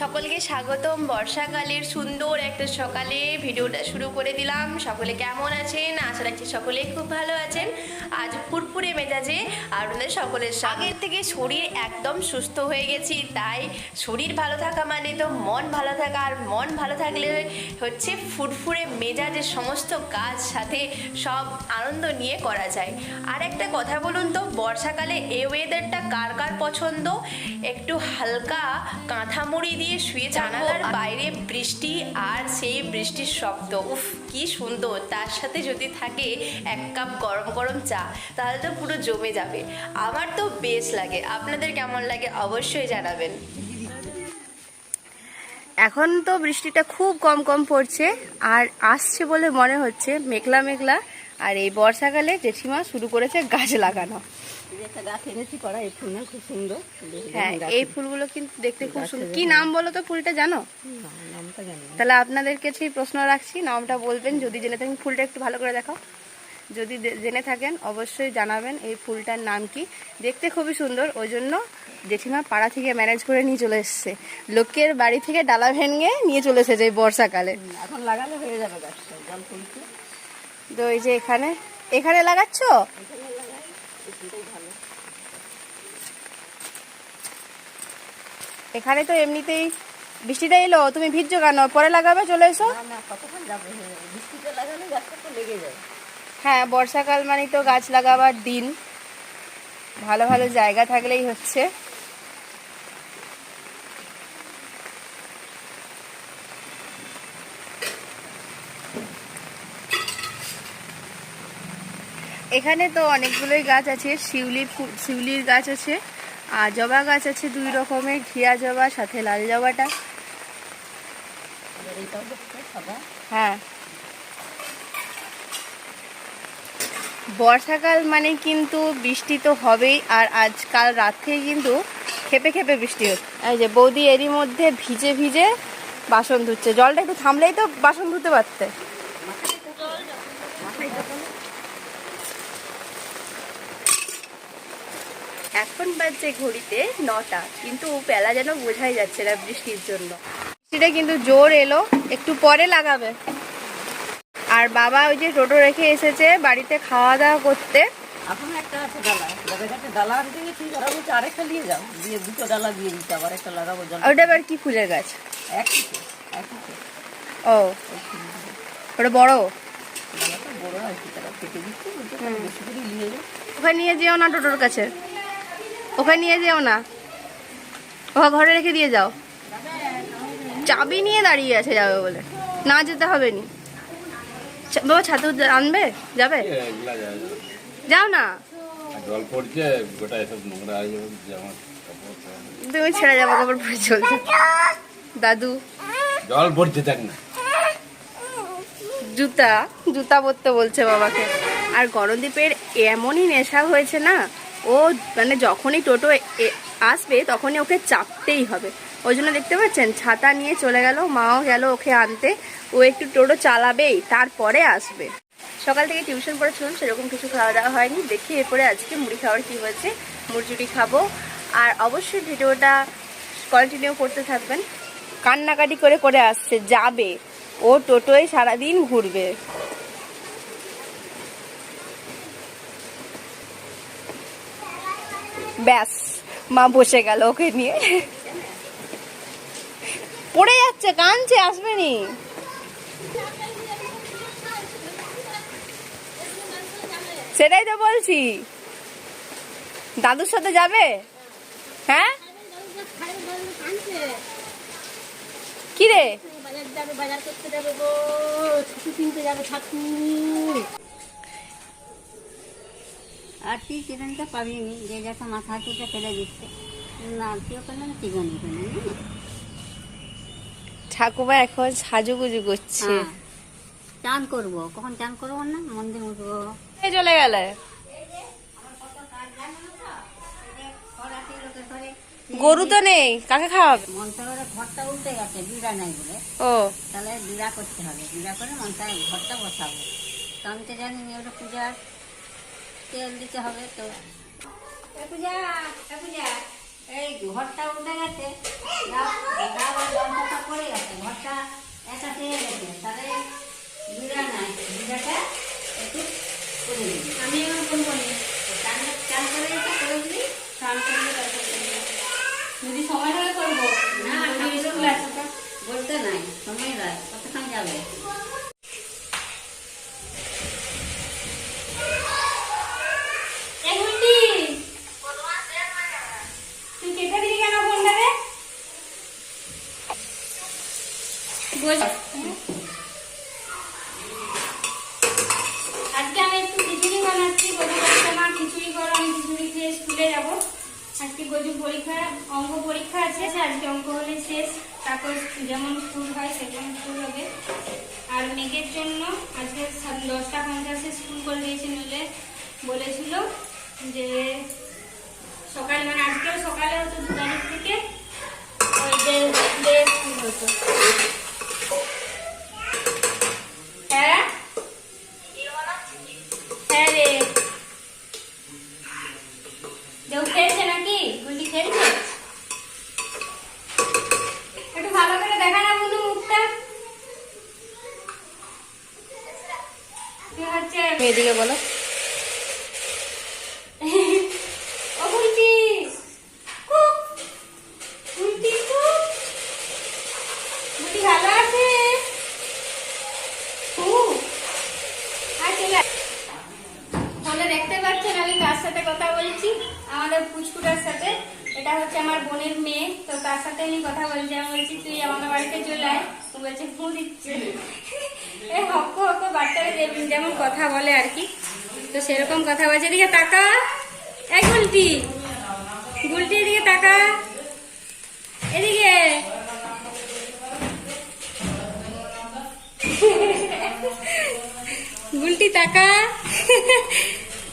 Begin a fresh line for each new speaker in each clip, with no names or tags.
সকলকে স্বাগতম। বর্ষাকালের সুন্দর একটা সকালে ভিডিওটা শুরু করে দিলাম। সকলে কেমন আছেন? আশা রাখছি সকলেই খুব ভালো আছেন। আজ ফুরফুরে মেজাজে আপনাদের সকলের আগের থেকে শরীর একদম সুস্থ হয়ে গেছি, তাই শরীর ভালো থাকা মানে তো মন ভালো থাকা। আর মন ভালো থাকলে হচ্ছে ফুরফুরে মেজাজের সমস্ত কাজ সাথে সব আনন্দ নিয়ে করা যায়। আর একটা কথা বলুন তো, বর্ষাকালে এ ওয়েদারটা কার কার পছন্দ? একটু হালকা কাঁথা মুড়ি দিয়ে শুয়ে জানালার বাইরে বৃষ্টি আর সেই বৃষ্টির শব্দ। উফ কি সুন্দর। তার সাথে যদি থাকে এক কাপ গরম গরম চা তাহলে তো পুরো জমে যাবে। আমার তো বেশ লাগে। আপনাদের কেমন লাগে অবশ্যই জানাবেন। এখন তো বৃষ্টিটা খুব কম কম পড়ছে আর আসছে বলে মনে হচ্ছে মেঘলা মেঘলা। আর এই বর্ষাকালে জেঠিমা শুরু করেছে গাছ লাগানো। হ্যাঁ এই ফুলগুলো কিন্তু দেখতে খুব সুন্দর। কি নাম বলো তো ফুলটা জানো। তাহলে আপনাদেরকে সেই প্রশ্ন রাখছি নামটা বলবেন যদি জেনে থাকেন ফুলটা একটু ভালো করে দেখাও। যদি জেনে থাকেন অবশ্যই জানাবেন এই ফুলটার নাম কি। দেখতে খুবই সুন্দর ওই জন্য জেঠিমা পাড়া থেকে ম্যানেজ করে নিয়ে চলে এসছে। লোকের বাড়ি থেকে ডালা ভেঙে নিয়ে চলে এসেছে এই বর্ষাকালে।
এখন লাগালে হয়ে যাবে
তো এই যে এখানে এখানে লাগাচ্ছ? এখানে তো এমনিতেই বৃষ্টিটা এলো তুমি ভিজছো কেন? পরে লাগাবে? চলে এসো।
হয়ে
হ্যাঁ বর্ষাকাল মানে তো গাছ লাগাবার দিন। ভালো ভালো জায়গা থাকলেই হচ্ছে। এখানে তো অনেকগুলোই গাছ আছে শিউলি শিউলির গাছ আছে। আর জবা গাছ আছে দুই রকমের ঘিয়া জবা সাথে লাল জবাটা। হ্যাঁ। বর্ষাকাল মানে কিন্তু বৃষ্টি তো হবেই আর আজকাল রাত থেকে কিন্তু খেপে খেপে বৃষ্টি হচ্ছে। এই যে বৌদি এরই মধ্যে ভিজে ভিজে বাসন ধুচ্ছে। জলটা একটু থামলেই তো বাসন ধুতে পারতে। এখন বাজছে ঘড়িতে নটা কিন্তু বেলা যেন বোঝাই যাচ্ছে না বৃষ্টির জন্য। বৃষ্টিটা কিন্তু জোর এলো একটু পরে লাগাবে। আর বাবা ওই যে টোটো রেখে এসেছে বাড়িতে খাওয়া দাওয়া করতে।
এখন একটা আছে ডালা যাবে ডালা আনতে গেছি ওরা বলছে আরেকটা নিয়ে যাও। দিয়ে দুটো ডালা দিয়ে দিতে আবার একটা লাগাবো জল।
ওটা আবার কি ফুলের গাছ? ও ওটা বড়?
আর কি তারা কেটে দিচ্ছে
ওখানে নিয়ে যেও না টোটোর কাছে। ওখানে নিয়ে যেও না। ওখানে ঘরে রেখে দিয়ে যাও। চাবি নিয়ে দাঁড়িয়ে আছে যাবে বলে। না যেতে হবে নি। বাবা ছাতু আনবে? যাবে। যাও না।
জল পড়ছে গোটা এসব নোংরা যাবে জামা কাপড় সব।
তুমি ছেড়ে জামা কাপড় পরে চলছে। দাদু।
জল পড়ছে দেখ না।
জুতা জুতা পরতে বলছে বাবাকে। আর গরমদ্বীপের এমনই নেশা হয়েছে না ও মানে যখনই টোটো আসবে তখনই ওকে চাপতেই হবে। ওই জন্য দেখতে পাচ্ছেন, ছাতা নিয়ে চলে গেল, মাও গেল ওকে আনতে। ও একটু টোটো চালাবেই, তারপরে আসবে। সকাল থেকে টিউশন পড়েছিলাম, সেরকম কিছু খাওয়া দাওয়া হয়নি। দেখি এরপরে আজকে মুড়ি খাওয়ার কি হয়েছে মুড়চুড়ি খাব। আর অবশ্যই ভিডিওটা কন্টিনিউ করতে থাকবেন। কান্নাকাটি করে করে আসছে, যাবে। ও টোটোয় সারাদিন ঘুরবে। ব্যাস, মা বসে গেল ওকে নিয়ে। পড়ে যাচ্ছে কানছে আসবে নি। সেটাই তো বলছি। দাদুর সাথে যাবে? হ্যাঁ? কি রে?
বাজার যাবে, বাজার করতে যাবে গো কিনতে যাবে ছাতু আর তুই চিকেনটা পাবিনি যে যাকে মাথা চুটে ফেলে দিচ্ছে। না কেউ পেলেন চিকেন পেলেন
ঠাকুমা এখন সাজুগুজু করছে।
হ্যাঁ। চান করব। কখন চান করব না? মন্দির উঠবো।
চলে গেলে। গরু তো নেই কাকে খাওয়াবে?
মন্ত্রের ঘরটা উল্টে গেছে বিড়া নাই বলে।
ও।
তাহলে বিড়া করতে হবে। বিড়া করে মন্ত্রের ঘরটা বসাবো। তো আমি তো জানি ওটা পূজার। তেল দিতে হবে তো। এ পূজা পূজা। এই ঘরটা উঠে গেছে। পড়ে গেছে। ঘরটা একা গেছে। তাহলে নাই। একটু করে দিবি
আমি এখন ফোন করি।
চান চান করে করে দিবি।
স্নান করলে যদি সময় হলে করব।
না। বলতে নাই সময় রাখ কতক্ষণ যাবে
এই গুলটি, তুই কেটে দিলি কেন ফোনটা রে? বল। আজকে আমি একটু খিচুড়ি বানাচ্ছি গজু বলছে মা খিচুড়ি করো আমি খিচুড়ি খেয়ে স্কুলে যাব আজকে গজু পরীক্ষা অঙ্ক পরীক্ষা আছে আজকে অঙ্ক হলে শেষ তারপর যেমন স্কুল হয় সেরকম স্কুল হবে মেঘের জন্য আজকে দশটা পঞ্চাশে স্কুল করে দিয়েছে নইলে বলেছিল যে সকাল মানে আজকেও সকালে হতো দু তারিখ থেকে, ওই ডে স্কুল হতো হ্যাঁ হ্যাঁ রে কেউ খেলছে নাকি গুলি খেলছে একটু ভালো করে দেখা না বন্ধু মুখটা তুই হচ্ছে
মেয়েদিকে বলো
ও গুলটি কুক গুলটি কুক গুলটি ভালো আছে কুক আর চলে আয়। ফোনে দেখতে পাচ্ছেন, আমি সাথে কথা বলছি, আমাদের পুচকুটার সাথে। এটা হচ্ছে আমার বোনের মেয়ে, তো তার সাথে আমি কথা বলছি, আমি বলছি, তুই আমাদের বাড়িতে চলে আয়। বলছে ফু দিচ্ছে। এই হক্ক হক্ক বাচ্চারা যেমন কথা বলে আর কি। তো সেরকম কথা বলছে। এদিকে তাকা। এক গুলটি। গুলটি এদিকে তাকা। এদিকে। গুলটি তাকা।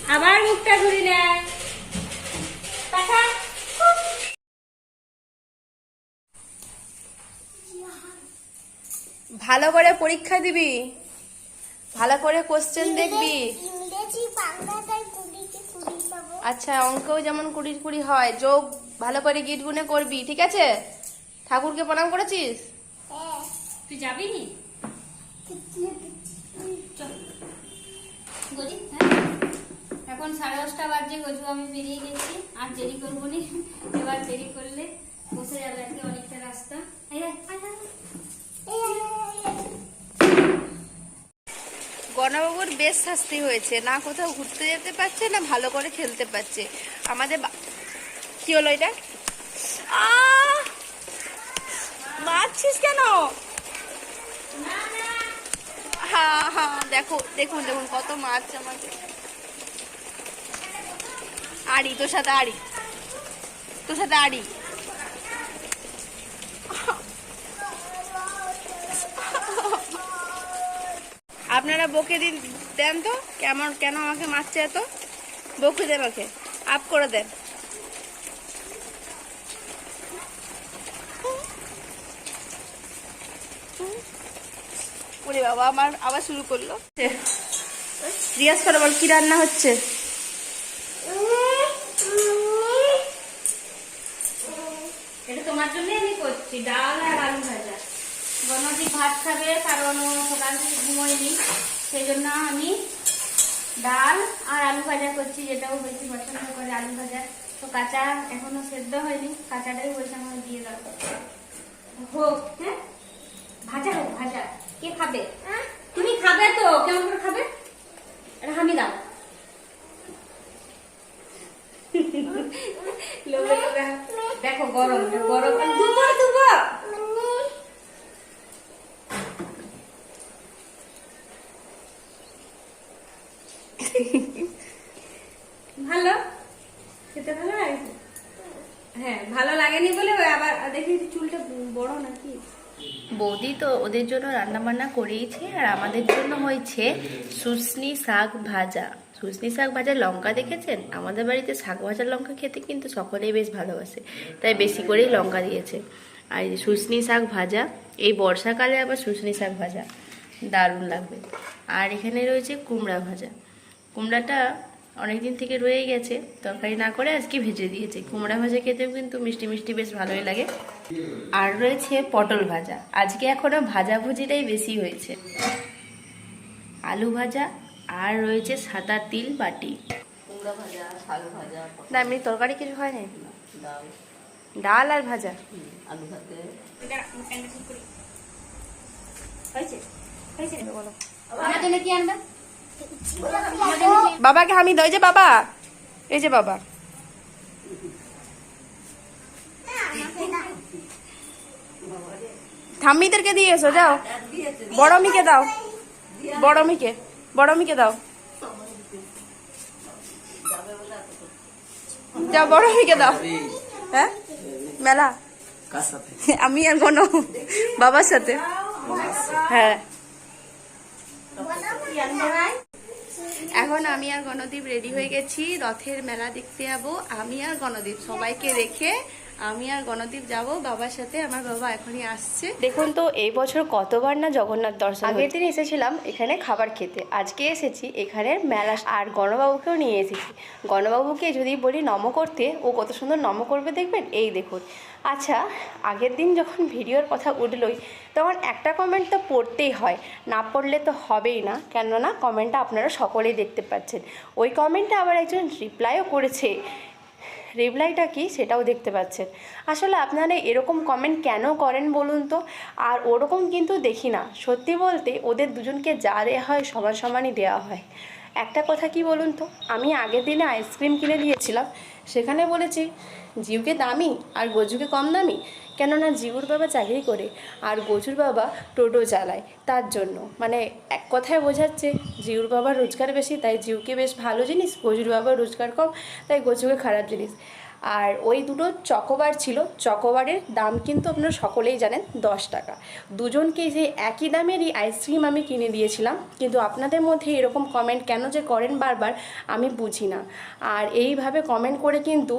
আবার মুখটা ঘুরি নেয়। তাকা।
ভালো করে পরীক্ষা দিবি। ভালো করে কোশ্চেন দেখবি। আচ্ছা অঙ্কেও যেমন কুড়ি কুড়ি হয় যোগ ভালো করে গিট গুনে করবি ঠিক আছে? ঠাকুরকে প্রণাম করেছিস?
হ্যাঁ।
তুই যাবি নি? চল। হ্যাঁ। এখন সাড়ে দশটা বাজে গজু আমি বেরিয়ে গেছি। আর দেরি করব নি। এবার দেরি করলে বসে যাবে আর কি অনেকটা রাস্তা।
গণবাবুর বেশ শাস্তি হয়েছে। না কোথাও ঘুরতে যেতে পারছে, না ভালো করে খেলতে পারছে। আমাদের কি হলো এটা! মারছিস কেন? হ্যাঁ হ্যাঁ দেখো, দেখুন দেখুন কত মারছে আমাকে। আড়ি, তোর সাথে আড়ি। তোর সাথে আড়ি। আপনারা বকে দিন, দেন তো, কেমন, কেন আমাকে মারছে এত? বকে দেন ওকে, আপ করে দেন। ওরে বাবা, আমার আবার শুরু করল। রিয়াজ করে, বল, কি রান্না হচ্ছে?
এটা তোমার আমি করছি, ডাল আর আলু গণজি ভাত খাবে, কারণ সকাল থেকে ঘুমোয়নি। সেই জন্য আমি ডাল আর আলু ভাজা করছি, যেটাও বেশি পছন্দ করে আলু ভাজা। তো কাঁচা এখনও সেদ্ধ হয়নি, কাঁচাটাই বলছে আমাকে দিয়ে দাও। হোক হ্যাঁ? ভাজা হোক, ভাজা। কে খাবে? তুমি খাবে তো, কেমন করে খাবে? আমি দাও। দেখো গরম গরম। দুবো দুবো ভালো? খেতে ভালো লাগে হ্যাঁ ভালো লাগেনি বলে আবার দেখি চুলটা বড় নাকি।
বৌদি তো ওদের জন্য রান্না বান্না করেইছে আর আমাদের জন্য হয়েছে শুশনি শাক ভাজা। শুশনি শাক ভাজা লঙ্কা দেখেছেন? আমাদের বাড়িতে শাক ভাজা লঙ্কা খেতে কিন্তু সকলেই বেশ ভালোবাসে, তাই বেশি করেই লঙ্কা দিয়েছে। আর শুশনি শাক ভাজা, এই বর্ষাকালে আবার শুশনি শাক ভাজা, দারুণ লাগবে। আর এখানে রয়েছে কুমড়া ভাজা। কুমড়াটা অনেকদিন থেকে রয়ে গেছে তরকারি না করে আজকে ভেজে দিয়েছে। কুমড়া ভাজা খেতেও কিন্তু মিষ্টি মিষ্টি বেশ ভালোই লাগে। আর রয়েছে পটল ভাজা। আজকে এখনও ভাজা ভুজিটাই বেশি হয়েছে। আলু ভাজা আর রয়েছে সাদা তিল বাটি।
কুমড়ো ভাজা আলু ভাজা
না এমনি তরকারি কিছু হয় না
ডাল।
আর ভাজা?
আলু ভাতে।
হয়েছে? হয়েছে? আমার জন্য কি আনবে?
বাবাকে আমি দই যে বাবা। এই যে বাবা। ঠাম্মিদেরকে দিয়ে এসো যাও। বড় মিকে দাও। বড় মিকে বড় মিকে দাও। যাও বড় মিকে দাও। হ্যাঁ? মেলা। আমি আর কোনো বাবার সাথে। হ্যাঁ। এখন আমি আর গণদীপ রেডি হয়ে গেছি রথের মেলা দেখতে যাব। আমি আর গণদীপ সবাইকে রেখে আমি আর গণদীপ যাব। বাবার সাথে আমার বাবা এখনই আসছে। দেখুন তো এই বছর কতবার না জগন্নাথ দর্শন আগের দিন এসেছিলাম এখানে খাবার খেতে। আজকে এসেছি এখানে মেলা আর গণবাবুকেও নিয়ে এসেছি। গণবাবুকে যদি বলি নম করতে ও কত সুন্দর নম করবে দেখবেন? এই দেখুন আচ্ছা আগের দিন যখন ভিডিওর কথা উঠলই, তখন একটা কমেন্ট তো পড়তেই হয়। না পড়লে তো হবেই না, কেননা কমেন্টটা আপনারা সকলেই দেখতে পাচ্ছেন। ওই কমেন্টটা আবার একজন রিপ্লাইও করেছে। রিপ্লাইটা কি? সেটাও দেখতে পাচ্ছেন। আসলে আপনারা এরকম কমেন্ট কেন করেন বলুন তো? আর ওরকম কিন্তু দেখি না। সত্যি বলতে ওদের দুজনকে যা দেওয়া হয় সমান সমানই দেওয়া হয়। একটা কথা কি বলুন তো? আমি আগের দিনে আইসক্রিম কিনে দিয়েছিলাম। সেখানে বলেছি, জিউকে দামি আর গজুকে কম দামি? কেননা জিউর বাবা চাকরি করে আর গজুর বাবা টোটো চালায় তার জন্য। মানে এক কথায় বোঝাচ্ছে, জিউর বাবার রোজগার বেশি, তাই জিউকে বেশ ভালো জিনিস, গজুর বাবার রোজগার কম, তাই গজুকে খারাপ জিনিস। আর ওই দুটো চকোবার ছিল। চকোবারের দাম কিন্তু আপনারা সকলেই জানেন দশ টাকা। দুজনকে যে একই দামেরই আইসক্রিম আমি কিনে দিয়েছিলাম কিন্তু আপনাদের মধ্যে এরকম কমেন্ট কেন যে করেন বারবার আমি বুঝি না। আর এইভাবে কমেন্ট করে কিন্তু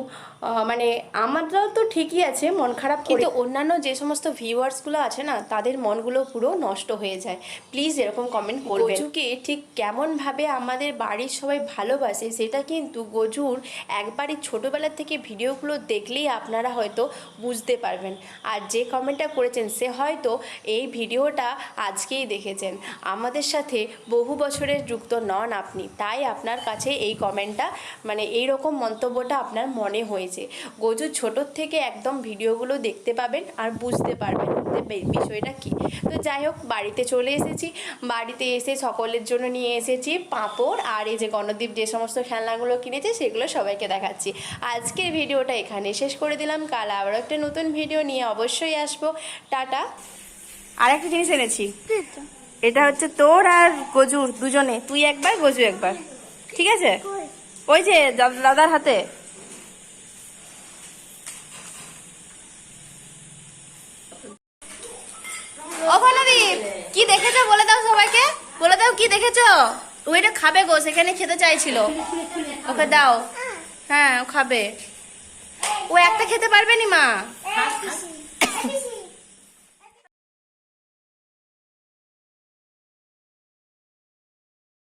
মানে আমারটাও তো ঠিকই আছে মন খারাপ কিন্তু অন্যান্য যে সমস্ত ভিউয়ার্সগুলো আছে না তাদের মনগুলো পুরো নষ্ট হয়ে যায়। প্লিজ এরকম কমেন্ট করবেন। গজুকে ঠিক কেমনভাবে আমাদের বাড়ির সবাই ভালোবাসে সেটা কিন্তু গজুর একবারই ছোটোবেলা থেকে ভিডিওগুলো দেখলেই আপনারা হয়তো বুঝতে পারবেন। আর যে কমেন্টটা করেছেন, সে হয়তো এই ভিডিওটা আজকেই দেখেছেন। আমাদের সাথে বহু বছরের যুক্ত নন আপনি, তাই আপনার কাছে এই কমেন্টটা মানে এই রকম মন্তব্যটা আপনার মনে হয়েছে। গজু ছোটোর থেকে একদম ভিডিওগুলো দেখতে পাবেন আর বুঝতে পারবেন বিষয়টা কি। তো যাই হোক, বাড়িতে চলে এসেছি। বাড়িতে এসে সকলের জন্য নিয়ে এসেছি পাঁপড় আর এই যে গণদ্বীপ যে সমস্ত খেলনাগুলো কিনেছে, সেগুলো সবাইকে দেখাচ্ছি। আজকের ভিডিওটা এখানে শেষ করে দিলাম। কাল আবার একটা নতুন ভিডিও নিয়ে অবশ্যই আসব। টাটা। আর একটা জিনিস এনেছি। এটা হচ্ছে তোর আর গজুর দুজনে। তুই একবার, গজু একবার। ঠিক আছে? ওই যে দাদার হাতে। কি দেখেছ? বলে দাও সবাইকে। বলে দাও কি দেখেছ? এটা খাবে গো, সেখানে খেতে চাইছিল। ওকে দাও। হ্যাঁ ও খাবে। ও একটা খেতে পারবে নি মা?